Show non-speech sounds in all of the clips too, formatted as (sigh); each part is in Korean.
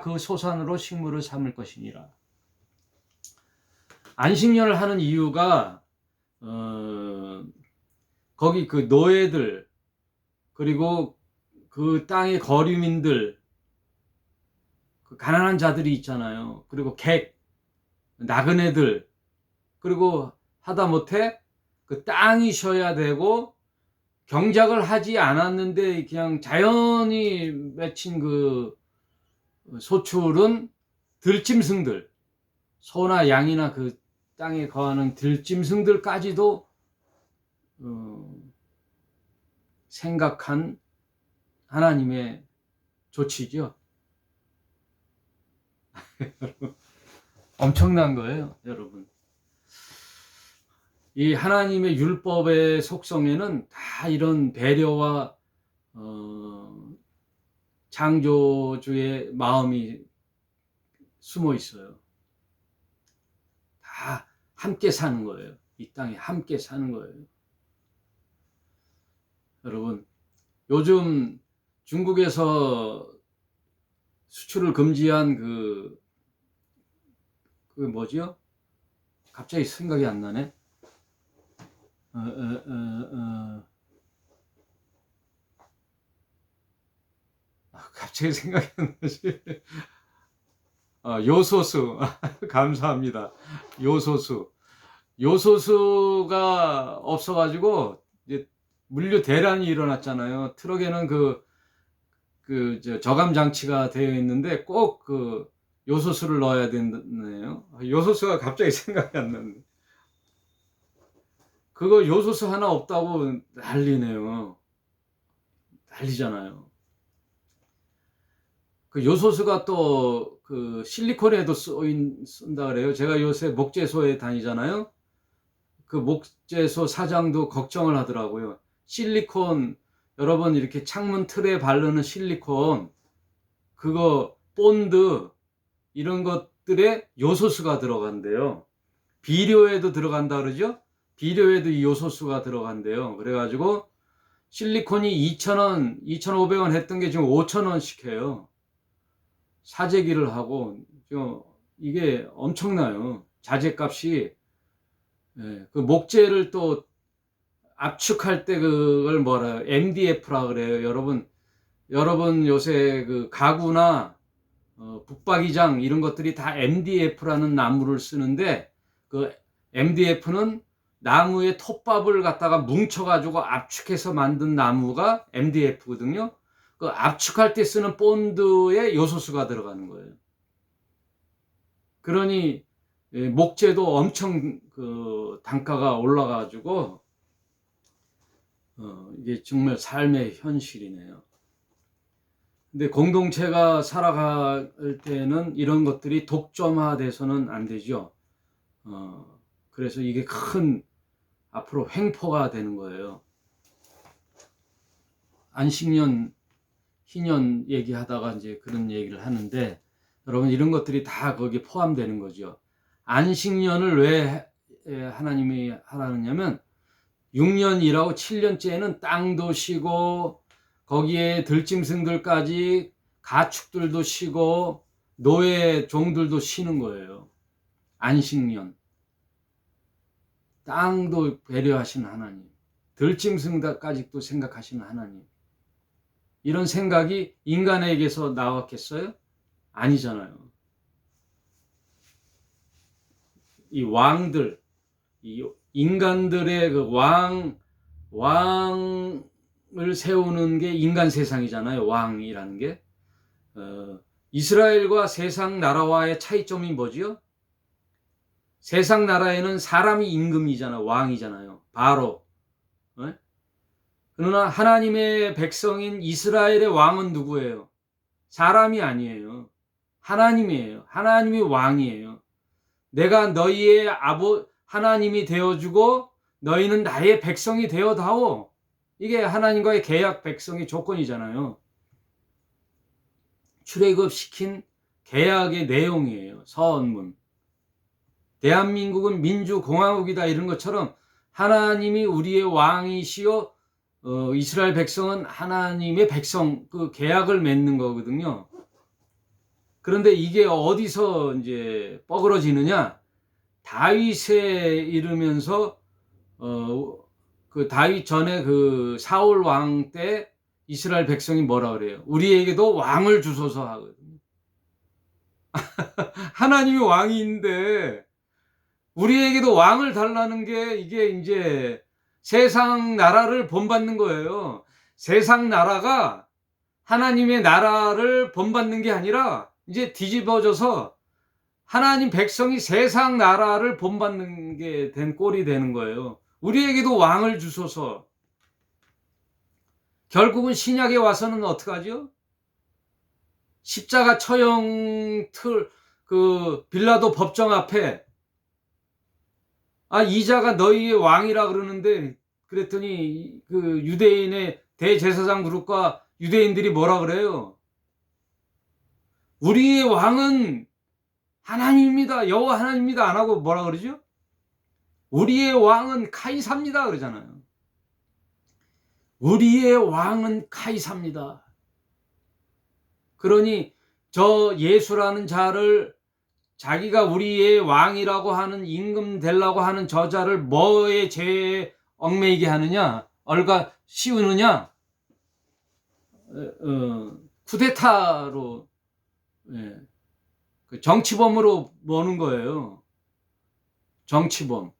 그 소산으로 식물을 삼을 것이니라. 안식년을 하는 이유가 어, 거기 그 노예들 그리고 그 땅의 거류민들 그 가난한 자들이 있잖아요. 그리고 객 나그네들 그리고 하다못해 그 땅이 쉬어야 되고 경작을 하지 않았는데 그냥 자연히 맺힌 그 소출은 들짐승들 소나 양이나 그 땅에 거하는 들짐승들까지도 어, 생각한 하나님의 조치죠. (laughs) 엄청난 거예요, 여러분. 이 하나님의 율법의 속성에는 다 이런 배려와 어, 창조주의 마음이 숨어 있어요. 다 함께 사는 거예요. 이 땅에 함께 사는 거예요. 여러분, 요즘 중국에서 수출을 금지한 그, 그 뭐지요? 갑자기 생각이 안 나네. 어, 어, 어, 어. 갑자기 생각이 안 나지. 아, 요소수. (laughs) 감사합니다. 요소수. 요소수가 없어가지고, 이제 물류 대란이 일어났잖아요. 트럭에는 그, 그, 저, 저감 장치가 되어 있는데 꼭 그 요소수를 넣어야 된다네요. 요소수가 갑자기 (laughs) 생각이 안 나네. 그거 요소수 하나 없다고 난리네요. 난리잖아요. 그 요소수가 또 그 실리콘에도 쓰인, 쓴다 그래요. 제가 요새 목재소에 다니잖아요. 그 목재소 사장도 걱정을 하더라고요. 실리콘, 여러분 이렇게 창문 틀에 바르는 실리콘, 그거 본드, 이런 것들에 요소수가 들어간대요. 비료에도 들어간다 그러죠? 비료에도 이 요소수가 들어간대요. 그래가지고 실리콘이 2,000원, 2,500원 했던 게 지금 5,000원씩 해요. 사재기를 하고, 이게 엄청나요. 자재값이. 예, 그 목재를 또 압축할 때 그걸 뭐라, MDF라 그래요. 여러분, 여러분 요새 그 가구나 어, 북박이장 이런 것들이 다 MDF라는 나무를 쓰는데 그 MDF는 나무의 톱밥을 갖다가 뭉쳐가지고 압축해서 만든 나무가 MDF거든요. 그 압축할 때 쓰는 본드에 요소수가 들어가는 거예요. 그러니 예, 목재도 엄청 그 단가가 올라가지고 어, 이게 정말 삶의 현실이네요. 근데 공동체가 살아갈 때는 이런 것들이 독점화돼서는 안 되죠. 어, 그래서 이게 큰 앞으로 횡포가 되는 거예요. 안식년, 희년 얘기하다가 이제 그런 얘기를 하는데 여러분 이런 것들이 다 거기에 포함되는 거죠. 안식년을 왜 하나님이 하라느냐면 6년 일하고 7년째는 땅도 쉬고 거기에 들짐승들까지 가축들도 쉬고 노예 종들도 쉬는 거예요. 안식년. 땅도 배려하시는 하나님. 들짐승까지도 생각하시는 하나님. 이런 생각이 인간에게서 나왔겠어요? 아니잖아요. 이 왕들, 이 인간들의 그 왕, 왕을 세우는 게 인간 세상이잖아요. 왕이라는 게. 어, 이스라엘과 세상 나라와의 차이점이 뭐지요? 세상 나라에는 사람이 임금이잖아, 왕이잖아요. 바로. 어? 그러나 하나님의 백성인 이스라엘의 왕은 누구예요? 사람이 아니에요. 하나님이에요. 하나님이 왕이에요. 내가 너희의 아버, 하나님이 되어주고 너희는 나의 백성이 되어다오. 이게 하나님과의 계약 백성의 조건이잖아요. 출애굽 시킨 계약의 내용이에요. 서언문. 대한민국은 민주공화국이다 이런 것처럼 하나님이 우리의 왕이시요 어, 이스라엘 백성은 하나님의 백성 그 계약을 맺는 거거든요. 그런데 이게 어디서 이제 뻐그러지느냐? 다윗에 이르면서 어 그 다윗 전에 그 사울 왕 때 이스라엘 백성이 뭐라 그래요? 우리에게도 왕을 주소서 하거든요. (laughs) 하나님이 왕인데 우리에게도 왕을 달라는 게 이게 이제 세상 나라를 본받는 거예요. 세상 나라가 하나님의 나라를 본받는 게 아니라 이제 뒤집어져서 하나님 백성이 세상 나라를 본받는 게 된 꼴이 되는 거예요. 우리에게도 왕을 주소서. 결국은 신약에 와서는 어떡하죠? 십자가 처형 틀, 그, 빌라도 법정 앞에, 아, 이자가 너희의 왕이라 그러는데, 그랬더니, 그, 유대인의 대제사장 그룹과 유대인들이 뭐라 그래요? 우리의 왕은 하나님입니다. 여호와 하나님입니다. 안 하고 뭐라 그러죠? 우리의 왕은 카이사입니다. 그러잖아요. 우리의 왕은 카이사입니다. 그러니 저 예수라는 자를 자기가 우리의 왕이라고 하는 임금 되려고 하는 저자를 뭐에 죄에 얽매이게 하느냐? 얼가 씌우느냐? 어, 어, 쿠데타로 예, 그 정치범으로 모는 거예요. 정치범.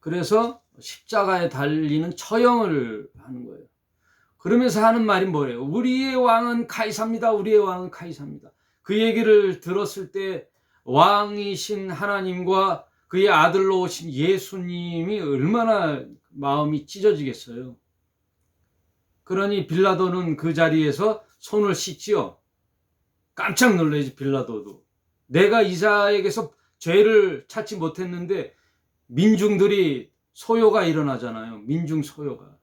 그래서 십자가에 달리는 처형을 하는 거예요. 그러면서 하는 말이 뭐예요? 우리의 왕은 카이사입니다. 우리의 왕은 카이사입니다. 그 얘기를 들었을 때 왕이신 하나님과 그의 아들로 오신 예수님이 얼마나 마음이 찢어지겠어요. 그러니 빌라도는 그 자리에서 손을 씻지요. 깜짝 놀라지 빌라도도. 내가 이사에게서 죄를 찾지 못했는데 민중들이 소요가 일어나잖아요. 민중 소요가.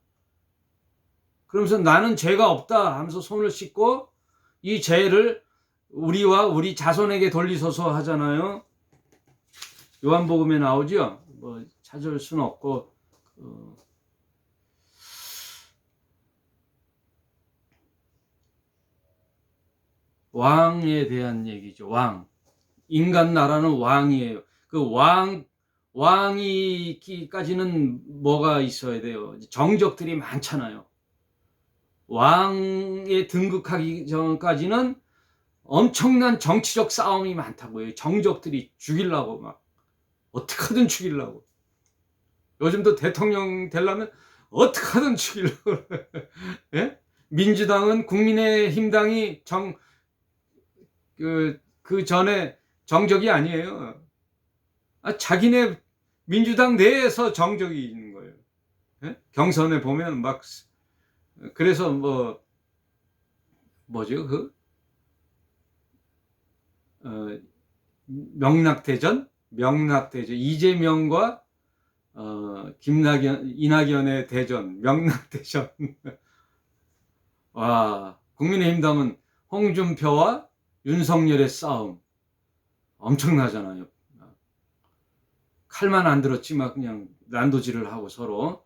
그러면서 나는 죄가 없다 하면서 손을 씻고 이 죄를 우리와 우리 자손에게 돌리소서 하잖아요. 요한복음에 나오죠. 뭐 찾을 수는 없고 어, 왕에 대한 얘기죠. 왕. 인간 나라는 왕이에요. 그 왕, 왕이기까지는 뭐가 있어야 돼요? 정적들이 많잖아요. 왕에 등극하기 전까지는 엄청난 정치적 싸움이 많다고요. 정적들이 죽이려고 막 어떻게든 죽이려고. 요즘도 대통령 되려면 어떻게든 죽이려고. (laughs) 예? 민주당은 국민의힘 당이 정, 그, 그 전에 정적이 아니에요. 아, 자기네 민주당 내에서 정적이 있는 거예요. 예? 경선에 보면 막, 그래서 뭐, 뭐죠, 그, 어, 명락대전? 명락대전. 이재명과, 어, 김낙연, 이낙연의 대전, 명락대전. (laughs) 와, 국민의힘당은 홍준표와 윤석열의 싸움 엄청나잖아요. 칼만 안 들었지만 그냥 난도질을 하고 서로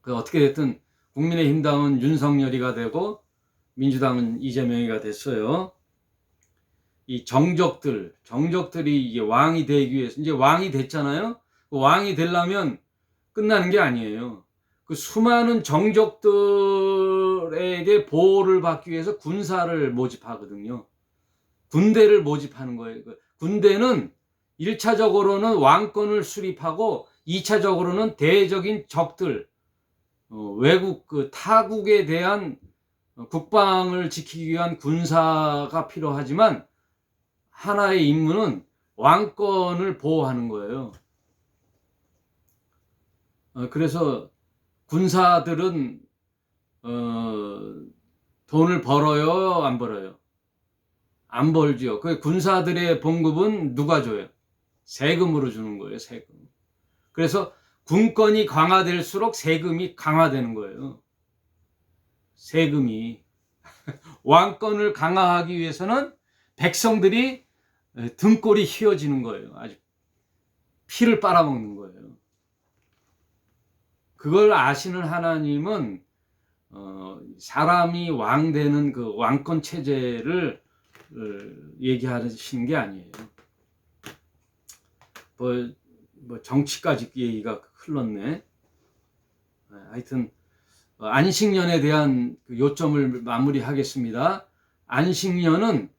그 어떻게 됐든 국민의힘당은 윤석열이가 되고 민주당은 이재명이가 됐어요. 이 정적들, 정적들이 이게 왕이 되기 위해서 이제 왕이 됐잖아요. 그 왕이 되려면 끝나는 게 아니에요. 그 수많은 정적들에게 보호를 받기 위해서 군사를 모집하거든요. 군대를 모집하는 거예요. 그 군대는 1차적으로는 왕권을 수립하고 2차적으로는 대적인 적들, 어, 외국 그 타국에 대한 국방을 지키기 위한 군사가 필요하지만 하나의 임무는 왕권을 보호하는 거예요. 어, 그래서 군사들은 어, 돈을 벌어요, 안 벌어요? 안 벌죠. 그 군사들의 봉급은 누가 줘요? 세금으로 주는 거예요, 세금. 그래서 군권이 강화될수록 세금이 강화되는 거예요. 세금이. (laughs) 왕권을 강화하기 위해서는 백성들이 등골이 휘어지는 거예요. 아주 피를 빨아먹는 거예요. 그걸 아시는 하나님은 어, 사람이 왕 되는 그 왕권 체제를 어, 얘기하시는 게 아니에요. 뭐, 뭐 정치까지 얘기가 흘렀네. 네, 하여튼 어, 안식년에 대한 그 요점을 마무리하겠습니다. 안식년은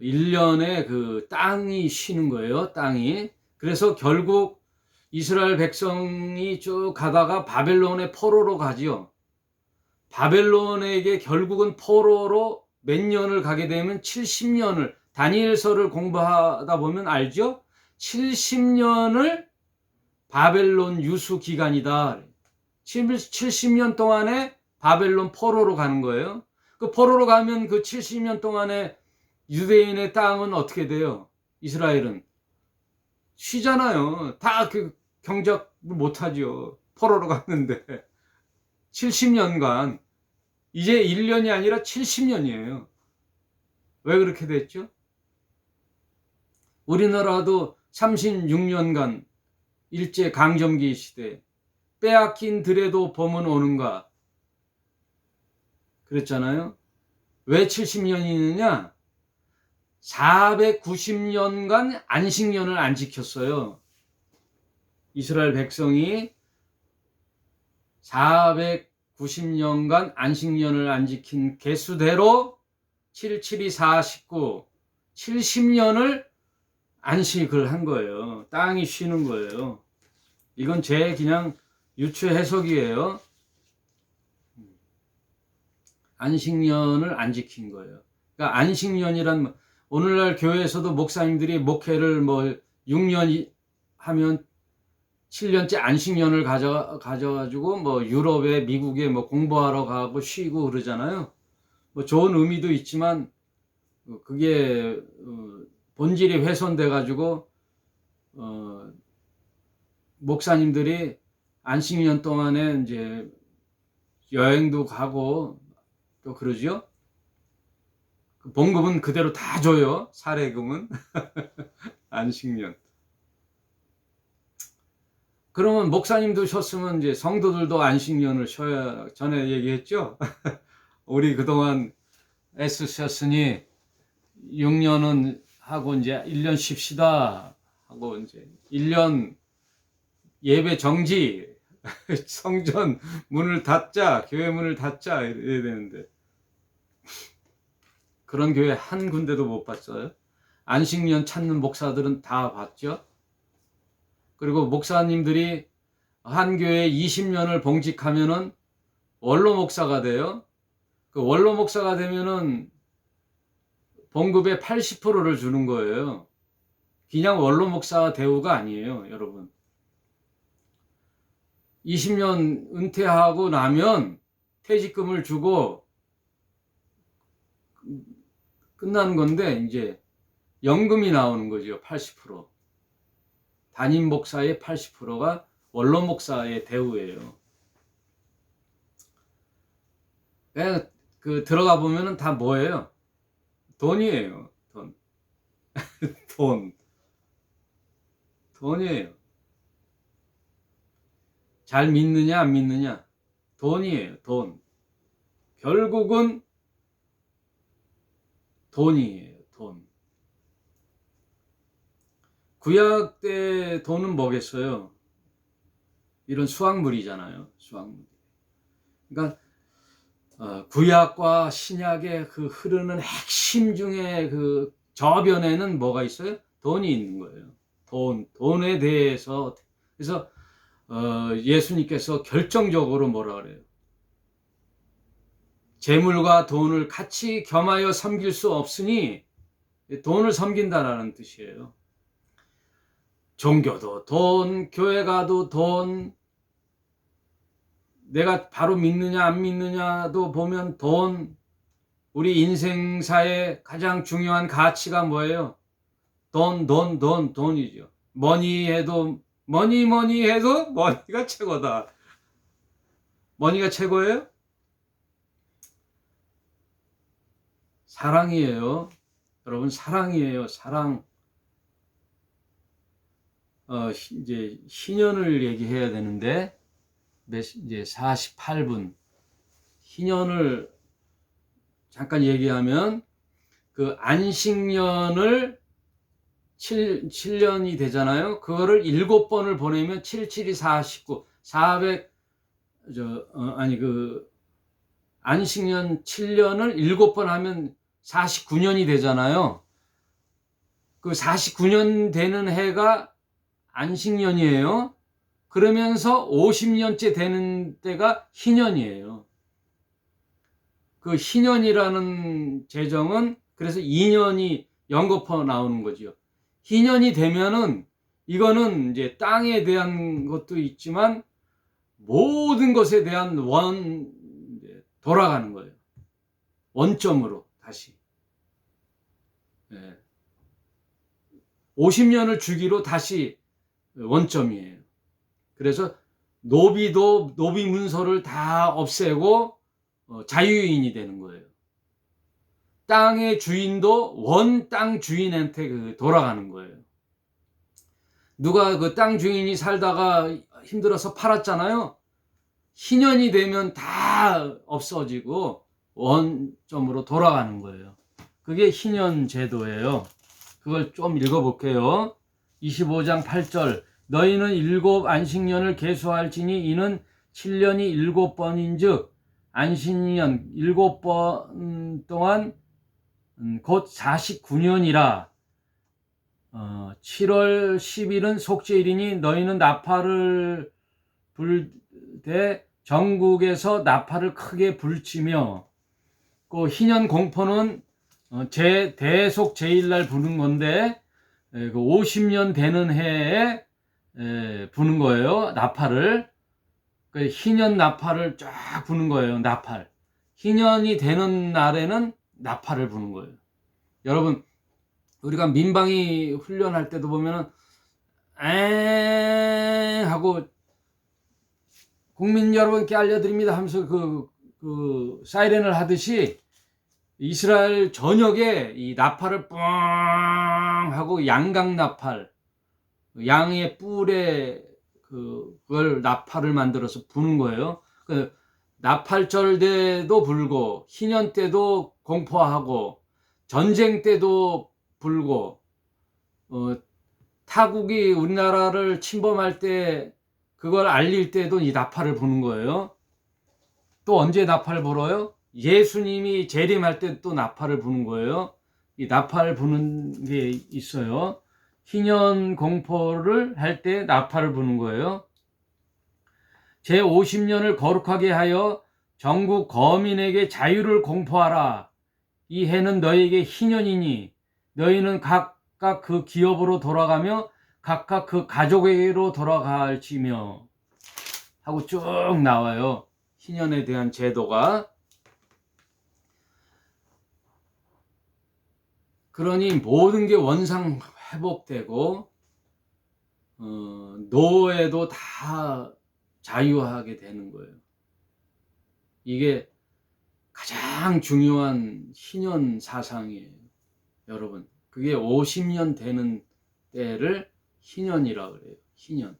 1년에 그 땅이 쉬는 거예요. 땅이. 그래서 결국 이스라엘 백성이 쭉 가다가 바벨론의 포로로 가지요. 바벨론에게 결국은 포로로 몇 년을 가게 되면 70년을 다니엘서를 공부하다 보면 알죠? 70년을 바벨론 유수 기간이다. 70년 동안에 바벨론 포로로 가는 거예요. 그 포로로 가면 그 70년 동안에 유대인의 땅은 어떻게 돼요? 이스라엘은 쉬잖아요. 다 그 경작을 못하죠. 포로로 갔는데 (laughs) 70년간 이제 1년이 아니라 70년이에요. 왜 그렇게 됐죠? 우리나라도 36년간 일제 강점기 시대 빼앗긴 들에도 범은 오는가 그랬잖아요. 왜 70년이느냐? 490년간 안식년을 안 지켰어요. 이스라엘 백성이 490년간 안식년을 안 지킨 개수대로 772 49 70년을 안식을 한 거예요. 땅이 쉬는 거예요. 이건 제 그냥 유추 해석이에요. 안식년을 안 지킨 거예요. 그러니까 안식년이란 뭐 오늘날 교회에서도 목사님들이 목회를 뭐 6년 하면 7년째 안식년을 가져 가져가지고 뭐 유럽에 미국에 뭐 공부하러 가고 쉬고 그러잖아요. 뭐 좋은 의미도 있지만 그게 어, 본질이 훼손돼 가지고 어 목사님들이 안식년 동안에 이제 여행도 가고 또 그러죠. 봉급은 그대로 다 줘요. 사례금은 (laughs) 안식년. 그러면 목사님도 쉬었으면 이제 성도들도 안식년을 쉬어야 전에 얘기했죠. (laughs) 우리 그동안 애쓰셨으니 6년은 하고 이제 1년 쉽시다 하고 이제 1년 예배 정지 (laughs) 성전 문을 닫자 교회 문을 닫자 이래야 되는데 그런 교회 한 군데도 못 봤어요. 안식년 찾는 목사들은 다 봤죠. 그리고 목사님들이 한 교회 20년을 봉직하면은 원로 목사가 돼요. 그 원로 목사가 되면은 봉급의 80%를 주는 거예요. 그냥 원로 목사 대우가 아니에요, 여러분. 20년 은퇴하고 나면 퇴직금을 주고 끝나는 건데 이제 연금이 나오는 거죠. 80%. 담임 목사의 80%가 원로 목사의 대우예요. 그 들어가 보면은 다 뭐예요? 돈이에요. 돈. (laughs) 돈. 돈이에요. 잘 믿느냐 안 믿느냐? 돈이에요. 돈. 결국은 돈이에요. 돈. 구약 때 돈은 뭐겠어요? 이런 수확물이잖아요. 수확물. 그러니까 어, 구약과 신약의 그 흐르는 핵심 중에 그 저변에는 뭐가 있어요? 돈이 있는 거예요. 돈, 돈에 대해서 그래서 어, 예수님께서 결정적으로 뭐라 그래요? 재물과 돈을 같이 겸하여 섬길 수 없으니 돈을 섬긴다라는 뜻이에요. 종교도 돈, 교회 가도 돈, 내가 바로 믿느냐 안 믿느냐도 보면 돈, 우리 인생사의 가장 중요한 가치가 뭐예요? 돈, 돈, 돈, 돈이죠. 머니 해도, 머니, 머니 해도 머니가 최고다. 머니가 최고예요? 사랑이에요. 여러분, 사랑이에요. 사랑. 어, 이제 희년을 얘기해야 되는데, 몇, 이제 48분. 희년을 잠깐 얘기하면 그 안식년을 7, 7년이 되잖아요. 그거를 7번을 보내면 7, 7이 49, 400, 저, 어, 아니, 그, 안식년 7년을 7번 하면 49년이 되잖아요. 그 49년 되는 해가 안식년이에요. 그러면서 50년째 되는 때가 희년이에요. 그 희년이라는 제정은 그래서 2년이 연거푸 나오는 거죠. 희년이 되면은 이거는 이제 땅에 대한 것도 있지만 모든 것에 대한 원 돌아가는 거예요. 원점으로 다시. 예. 50년을 주기로 다시 원점이에요. 그래서 노비도 노비 문서를 다 없애고 어, 자유인이 되는 거예요. 땅의 주인도 원 땅 주인한테 그 돌아가는 거예요. 누가 그 땅 주인이 살다가 힘들어서 팔았잖아요. 희년이 되면 다 없어지고 원점으로 돌아가는 거예요. 그게 희년 제도예요. 그걸 좀 읽어볼게요. 25장 8절. 너희는 일곱 안식년을 계수할지니 이는 7년이 일곱 번인 즉, 안식년 일곱 번 동안 음, 곧 49년이라 어, 7월 10일은 속죄일이니 너희는 나팔을 불때 전국에서 나팔을 크게 불치며 그 희년 공포는 어, 제 대속 제일날 부는 건데 그 50년 되는 해에 부는 거예요 나팔을 그 희년 나팔을 쫙 부는 거예요 나팔 희년이 되는 날에는 나팔을 부는 거예요. 여러분, 우리가 민방위 훈련할 때도 보면은, 에 하고, 국민 여러분께 알려드립니다 하면서 그, 그, 사이렌을 하듯이, 이스라엘 전역에 이 나팔을 뻥 하고 양강 나팔, 양의 뿔에 그, 그걸 나팔을 만들어서 부는 거예요. 그 나팔절 때도 불고, 희년 때도 공포하고 전쟁 때도 불고 어, 타국이 우리나라를 침범할 때 그걸 알릴 때도 이 나팔을 부는 거예요. 또 언제 나팔을 불어요? 예수님이 재림할 때 또 나팔을 부는 거예요. 이 나팔 부는 게 있어요. 희년 공포를 할 때 나팔을 부는 거예요. 제 50년을 거룩하게 하여 전국 거민에게 자유를 공포하라. 이 해는 너에게 희년이니 너희는 각각 그 기업으로 돌아가며 각각 그 가족에게로 돌아갈지며 하고 쭉 나와요. 희년에 대한 제도가 그러니 모든 게 원상 회복되고 어, 노예도 다 자유하게 되는 거예요. 이게 가장 중요한 희년 사상이에요. 여러분, 그게 50년 되는 때를 희년이라 그래요. 희년.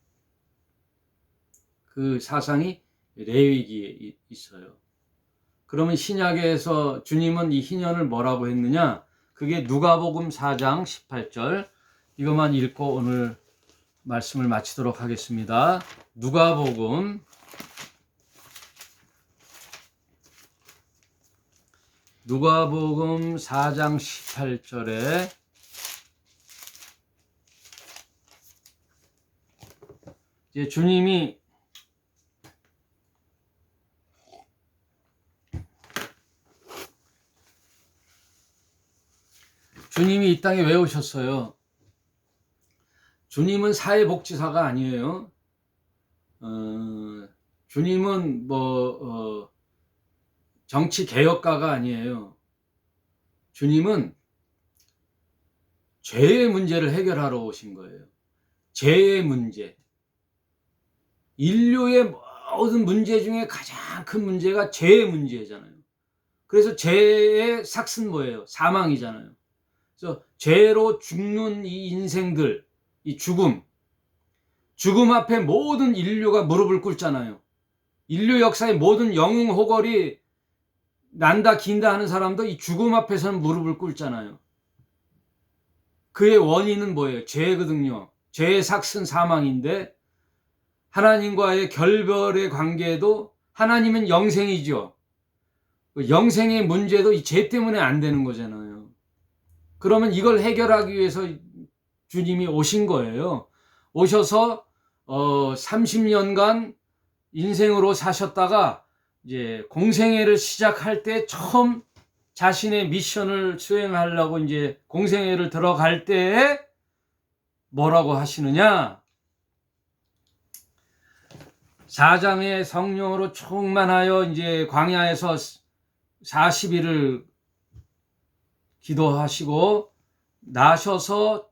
그 사상이 레위기에 있어요. 그러면 신약에서 주님은 이 희년을 뭐라고 했느냐? 그게 누가복음 4장 18절. 이것만 읽고 오늘 말씀을 마치도록 하겠습니다. 누가복음 누가복음 4장 18절에 이제 주님이 주님이 이 땅에 왜 오셨어요? 주님은 사회복지사가 아니에요. 어, 주님은 뭐 어, 정치 개혁가가 아니에요. 주님은 죄의 문제를 해결하러 오신 거예요. 죄의 문제. 인류의 모든 문제 중에 가장 큰 문제가 죄의 문제잖아요. 그래서 죄의 삭은 뭐예요? 사망이잖아요. 그래서 죄로 죽는 이 인생들, 이 죽음, 죽음 앞에 모든 인류가 무릎을 꿇잖아요. 인류 역사의 모든 영웅 호걸이 난다 긴다 하는 사람도 이 죽음 앞에서는 무릎을 꿇잖아요. 그의 원인은 뭐예요? 죄거든요. 죄의 삭슨 사망인데 하나님과의 결별의 관계도 하나님은 영생이죠. 그 영생의 문제도 이 죄 때문에 안 되는 거잖아요. 그러면 이걸 해결하기 위해서 주님이 오신 거예요. 오셔서 어 30년간 인생으로 사셨다가 이제 공생애를 시작할 때 처음 자신의 미션을 수행하려고 이제 공생애를 들어갈 때에 뭐라고 하시느냐? 사장의 성령으로 충만하여 이제 광야에서 40일을 기도하시고 나셔서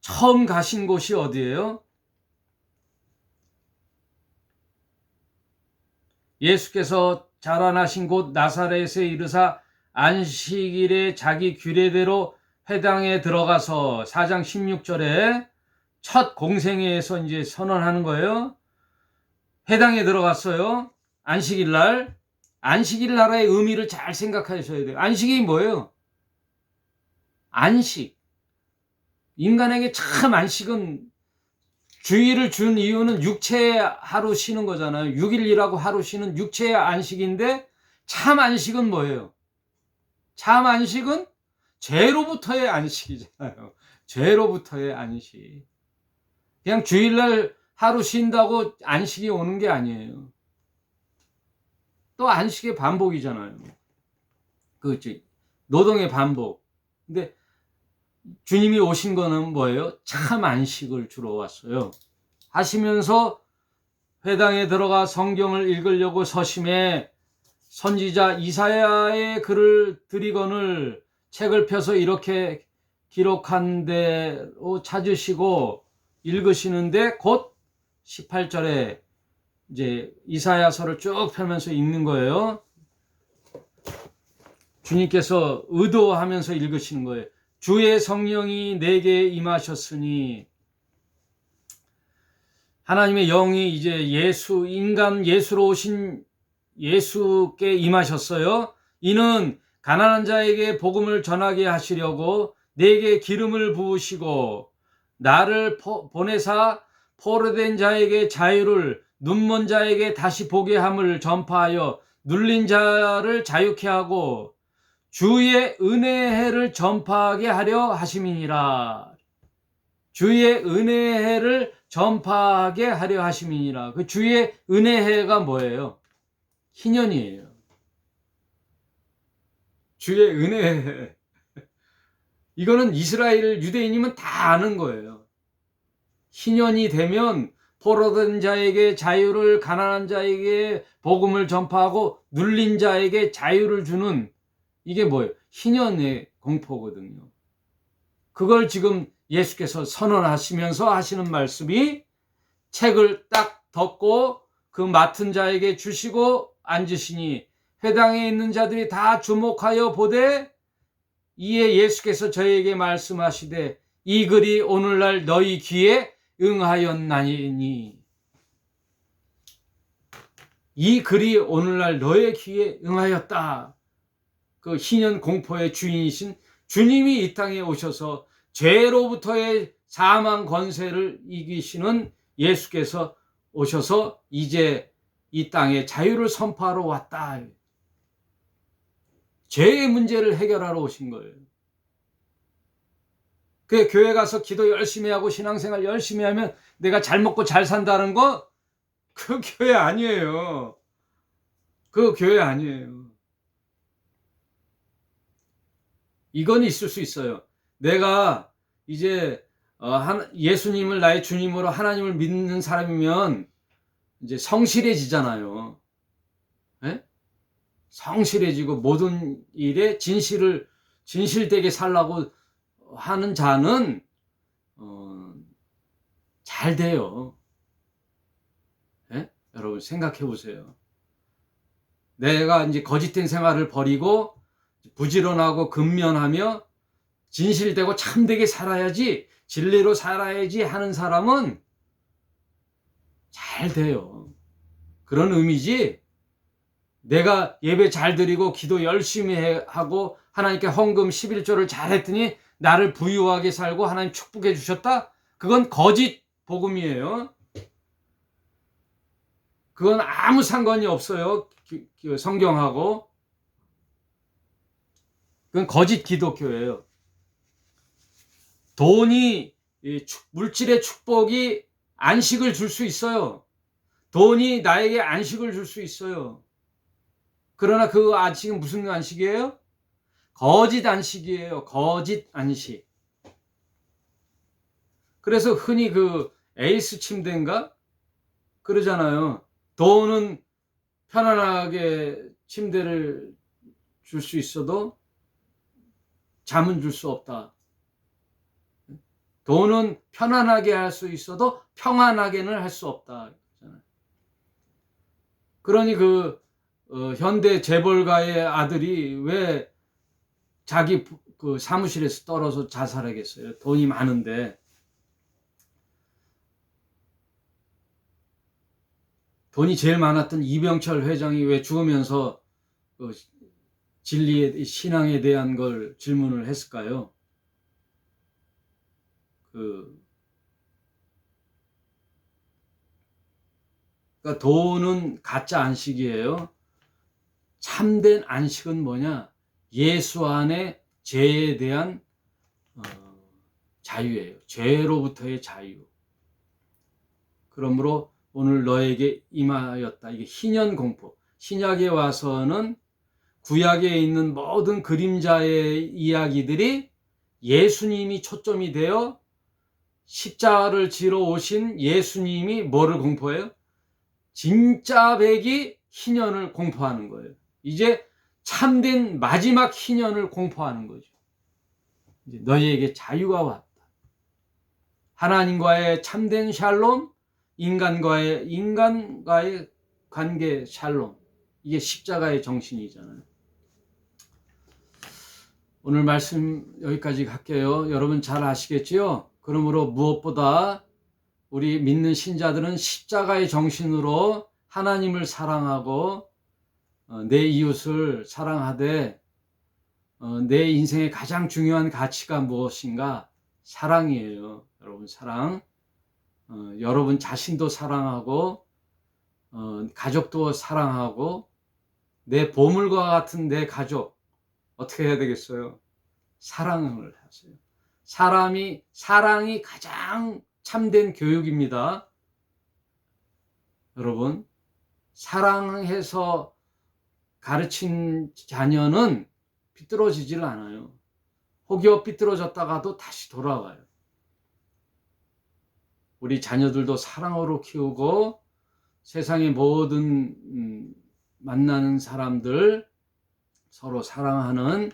처음 가신 곳이 어디예요? 예수께서 자라나신 곳 나사렛에 이르사 안식일에 자기 규례대로 회당에 들어가서 4장 16절에 첫 공생회에서 이제 선언하는 거예요. 회당에 들어갔어요. 안식일 날. 안식일 나라의 의미를 잘 생각하셔야 돼요. 안식이 뭐예요? 안식. 인간에게 참 안식은 주의를 준 이유는 육체의 하루 쉬는 거잖아요. 6일 일하고 하루 쉬는 육체의 안식인데 참 안식은 뭐예요? 참 안식은 죄로부터의 안식이잖아요. 죄로부터의 안식. 그냥 주일날 하루 쉰다고 안식이 오는 게 아니에요. 또 안식의 반복이잖아요. 그렇지. 노동의 반복. 근데 주님이 오신 거는 뭐예요? 참 안식을 주러 왔어요. 하시면서 회당에 들어가 성경을 읽으려고 서심해 선지자 이사야의 글을 드리거늘 책을 펴서 이렇게 기록한 대로 찾으시고 읽으시는데 곧 18절에 이제 이사야서를 쭉 펴면서 읽는 거예요. 주님께서 의도하면서 읽으시는 거예요. 주의 성령이 내게 임하셨으니 하나님의 영이 이제 예수 인간 예수로 오신 예수께 임하셨어요. 이는 가난한 자에게 복음을 전하게 하시려고 내게 기름을 부으시고 나를 보내사 포로된 자에게 자유를 눈먼 자에게 다시 보게 함을 전파하여 눌린 자를 자유케 하고 주의 은혜해를 전파하게 하려 하심이니라. 주의 은혜해를 전파하게 하려 하심이니라. 그 주의 은혜해가 뭐예요? 희년이에요. 주의 은혜해. 이거는 이스라엘 유대인이면 다 아는 거예요. 희년이 되면 포로된 자에게 자유를 가난한 자에게 복음을 전파하고 눌린 자에게 자유를 주는 이게 뭐예요? 희년의 공포거든요. 그걸 지금 예수께서 선언하시면서 하시는 말씀이 책을 딱 덮고 그 맡은 자에게 주시고 앉으시니 회당에 있는 자들이 다 주목하여 보되 이에 예수께서 저에게 말씀하시되 이 글이 오늘날 너희 귀에 응하였나니 이 글이 오늘날 너의 귀에 응하였다. 그 희년 공포의 주인이신 주님이 이 땅에 오셔서 죄로부터의 사망 권세를 이기시는 예수께서 오셔서 이제 이 땅에 자유를 선포하러 왔다. 죄의 문제를 해결하러 오신 거예요. 그 교회 가서 기도 열심히 하고 신앙생활 열심히 하면 내가 잘 먹고 잘 산다는 거 그 교회 아니에요. 그 교회 아니에요. 이건 있을 수 있어요. 내가 이제 어, 예수님을 나의 주님으로 하나님을 믿는 사람이면 이제 성실해지잖아요. 네? 성실해지고 모든 일에 진실을 진실되게 살라고 하는 자는 어, 잘 돼요. 네? 여러분 생각해 보세요. 내가 이제 거짓된 생활을 버리고 부지런하고 근면하며 진실되고 참되게 살아야지 진리로 살아야지 하는 사람은 잘 돼요. 그런 의미지 내가 예배 잘 드리고 기도 열심히 해- 하고 하나님께 헌금 11조를 잘 했더니 나를 부유하게 살고 하나님 축복해 주셨다? 그건 거짓 복음이에요. 그건 아무 상관이 없어요. 성경하고. 그건 거짓 기독교예요. 돈이 물질의 축복이 안식을 줄 수 있어요. 돈이 나에게 안식을 줄 수 있어요. 그러나 그 안식은 무슨 안식이에요? 거짓 안식이에요. 거짓 안식. 그래서 흔히 그 에이스 침대인가? 그러잖아요. 돈은 편안하게 침대를 줄 수 있어도 잠은 줄 수 없다. 돈은 편안하게 할 수 있어도 평안하게는 할 수 없다. 그러니 그 어, 현대 재벌가의 아들이 왜 자기 부- 그 사무실에서 떨어져 자살하겠어요? 돈이 많은데 돈이 제일 많았던 이병철 회장이 왜 죽으면서 그 진리의 신앙에 대한 걸 질문을 했을까요? 그 그러니까 돈은 가짜 안식이에요. 참된 안식은 뭐냐? 예수 안에 죄에 대한 어, 자유예요. 죄로부터의 자유. 그러므로 오늘 너에게 임하였다. 이게 희년 공포. 신약에 와서는 구약에 있는 모든 그림자의 이야기들이 예수님이 초점이 되어 십자가를 지러 오신 예수님이 뭐를 공포해요? 진짜 백이 희년을 공포하는 거예요. 이제 참된 마지막 희년을 공포하는 거죠. 이제 너희에게 자유가 왔다. 하나님과의 참된 샬롬, 인간과의 인간과의 관계 샬롬. 이게 십자가의 정신이잖아요. 오늘 말씀 여기까지 할게요. 여러분 잘 아시겠지요? 그러므로 무엇보다 우리 믿는 신자들은 십자가의 정신으로 하나님을 사랑하고 어, 내 이웃을 사랑하되 어, 내 인생의 가장 중요한 가치가 무엇인가? 사랑이에요. 여러분 사랑. 어, 여러분 자신도 사랑하고 어, 가족도 사랑하고 내 보물과 같은 내 가족 어떻게 해야 되겠어요? 사랑을 하세요. 사람이 사랑이 가장 참된 교육입니다. 여러분 사랑해서 가르친 자녀는 삐뚤어지질 않아요. 혹여 삐뚤어졌다가도 다시 돌아와요. 우리 자녀들도 사랑으로 키우고 세상의 모든 음, 만나는 사람들 서로 사랑하는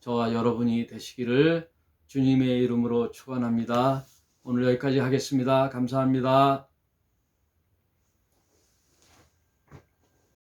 저와 여러분이 되시기를 주님의 이름으로 축원합니다. 오늘 여기까지 하겠습니다. 감사합니다.